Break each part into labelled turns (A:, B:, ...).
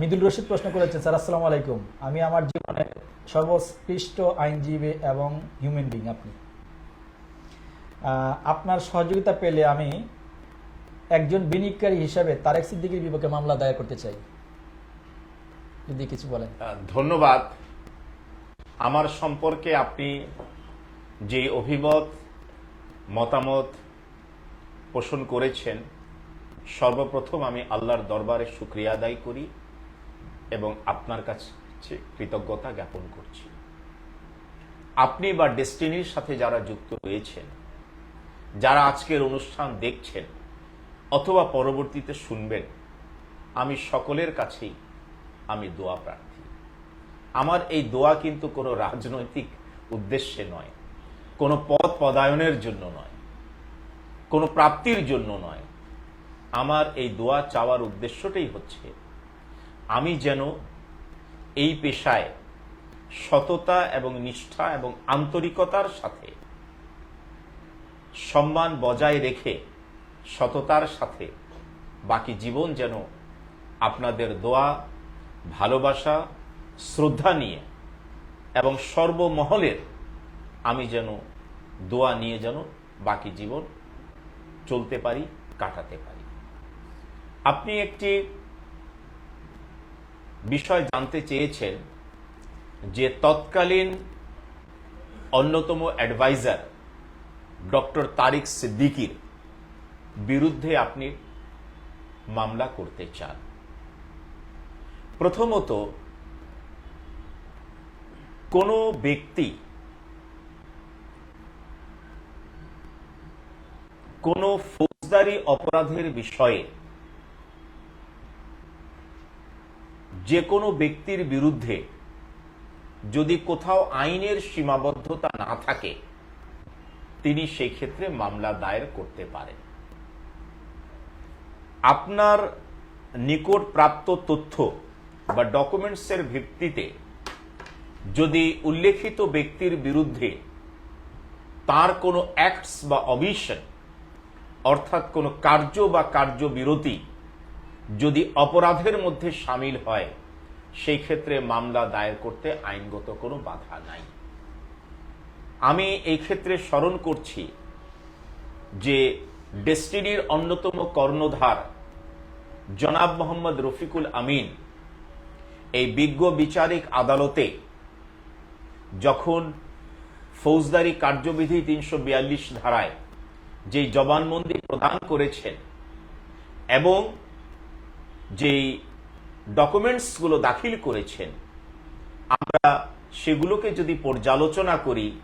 A: মিদুল রশিদ প্রশ্ন করেছেন স্যার, আসসালামু আলাইকুম। আমি আমার জীবনে সর্বোৎকৃষ্ট আইনজীবী এবং হিউম্যান বিং আপনি। আপনার সহযোগিতা পেলে আমি একজন বিনিয়োগকারী হিসাবে তারেক সিদ্দিকীর বিপক্ষে মামলা দায়ের করতে চাই। যদি কিছু বলেন।
B: ধন্যবাদ। আমার সম্পর্কে আপনি যে অভিমত, মতামত পোষণ করেছেন, সর্বপ্রথম আমি আল্লাহর দরবারে শুক্রিয়া আদায় করি। এবং আপনার কাছে কৃতজ্ঞতা জ্ঞাপন করছি। আপনি বা ডেস্টিনির সাথে যারা যুক্ত রয়েছেন, যারা আজকের অনুষ্ঠান দেখছেন অথবা পরবর্তীতে শুনবেন, আমি সকলের কাছেই আমি দোয়া প্রার্থী। আমার এই দোয়া কিন্তু কোনো রাজনৈতিক উদ্দেশ্যে নয়, কোনো পদ পদায়নের জন্য নয়, কোনো প্রাপ্তির জন্য নয়। আমার এই দোয়া চাওয়ার উদ্দেশ্যটাই হচ্ছে আমি যেন এই পেশায় সততা এবং নিষ্ঠা এবং আন্তরিকতার সাথে, সম্মান বজায় রেখে সততার সাথে বাকি জীবন যেন আপনাদের দোয়া, ভালোবাসা, শ্রদ্ধা নিয়ে এবং সর্বমহলের আমি যেন দোয়া নিয়ে যেন বাকি জীবন চলতে পারি, কাটাতে পারি। আপনি একটি বিষয় জানতে চেয়েছেন যে তৎকালীন অন্যতম অ্যাডভাইজার ডক্টর তারিক সিদ্দিকির বিরুদ্ধে আপনি মামলা করতে চান। প্রথমত, কোনো ব্যক্তি কোনো ফৌজদারি অপরাধের বিষয়ে যে কোনো ব্যক্তির বিরুদ্ধে যদি কোথাও আইনের সীমাবদ্ধতা না থাকে, তিনি সেই ক্ষেত্রে মামলা দায়ের করতে পারেন। আপনার নিকট প্রাপ্ত তথ্য বা ডকুমেন্টসের ভিত্তিতে যদি উল্লেখিত ব্যক্তির বিরুদ্ধে তার কোনো অ্যাক্টস বা অবিশন অর্থাৎ কোনো কার্য বা কার্যবিরতি যদি অপরাধের মধ্যে সামিল হয়, সেই ক্ষেত্রে মামলা দায়ের করতে আইনগত কোনো বাধা নাই। আমি এই ক্ষেত্রে স্মরণ করছি যে ডেস্টিনির অন্যতম কর্ণধার জনাব মোহাম্মদ রফিকুল আমিন এই বিজ্ঞ বিচারিক আদালতে যখন ফৌজদারি কার্যবিধি তিনশো বিয়াল্লিশ ধারায় যেই জবানবন্দি প্রদান করেছেন এবং যেই ডকুমেন্টসগুলো দাখিল করেছেন, আমরা সেগুলোকে যদি পর্যালোচনা করি,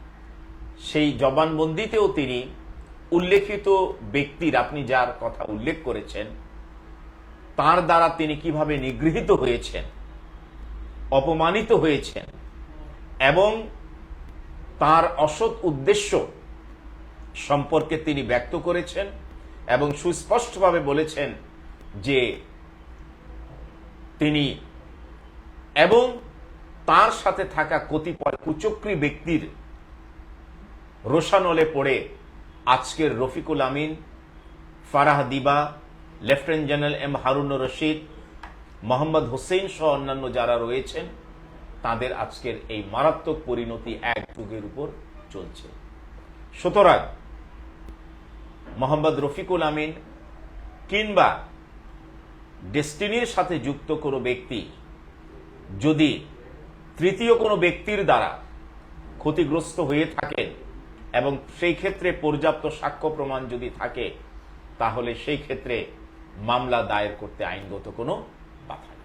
B: সেই জবানবন্দিতেও তিনি উল্লেখিত ব্যক্তির, আপনি যার কথা উল্লেখ করেছেন, তার দ্বারা তিনি কীভাবে নিগৃহীত হয়েছেন, অপমানিত হয়েছেন, এবং তার অসৎ উদ্দেশ্য সম্পর্কে তিনি ব্যক্ত করেছেন এবং সুস্পষ্টভাবে বলেছেন যে তিনি এবং তার সাথে থাকা কতিপয় কুচক্রী ব্যক্তির রোশানলে পড়ে আজকের Rafiqul Amin, Farah Diba, lieutenant general M Harun Rashid, Mohammad Hossain সহ অন্যান্য যারা রয়েছেন, তাদের আজকের এই মারাত্মক পরিণতি এক যুগের উপর চলছে। সুতরাং মোহাম্মদ রফিকুল আমিন কিংবা ডেস্টিনির সাথে যুক্ত কোনো ব্যক্তি যদি তৃতীয় কোনো ব্যক্তির দ্বারা ক্ষতিগ্রস্ত হয়ে থাকেন এবং সেই ক্ষেত্রে পর্যাপ্ত সাক্ষ্য প্রমাণ যদি থাকে, তাহলে সেই ক্ষেত্রে মামলা দায়ের করতে আইনগত কোনো বাধা